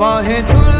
बाहें छुड़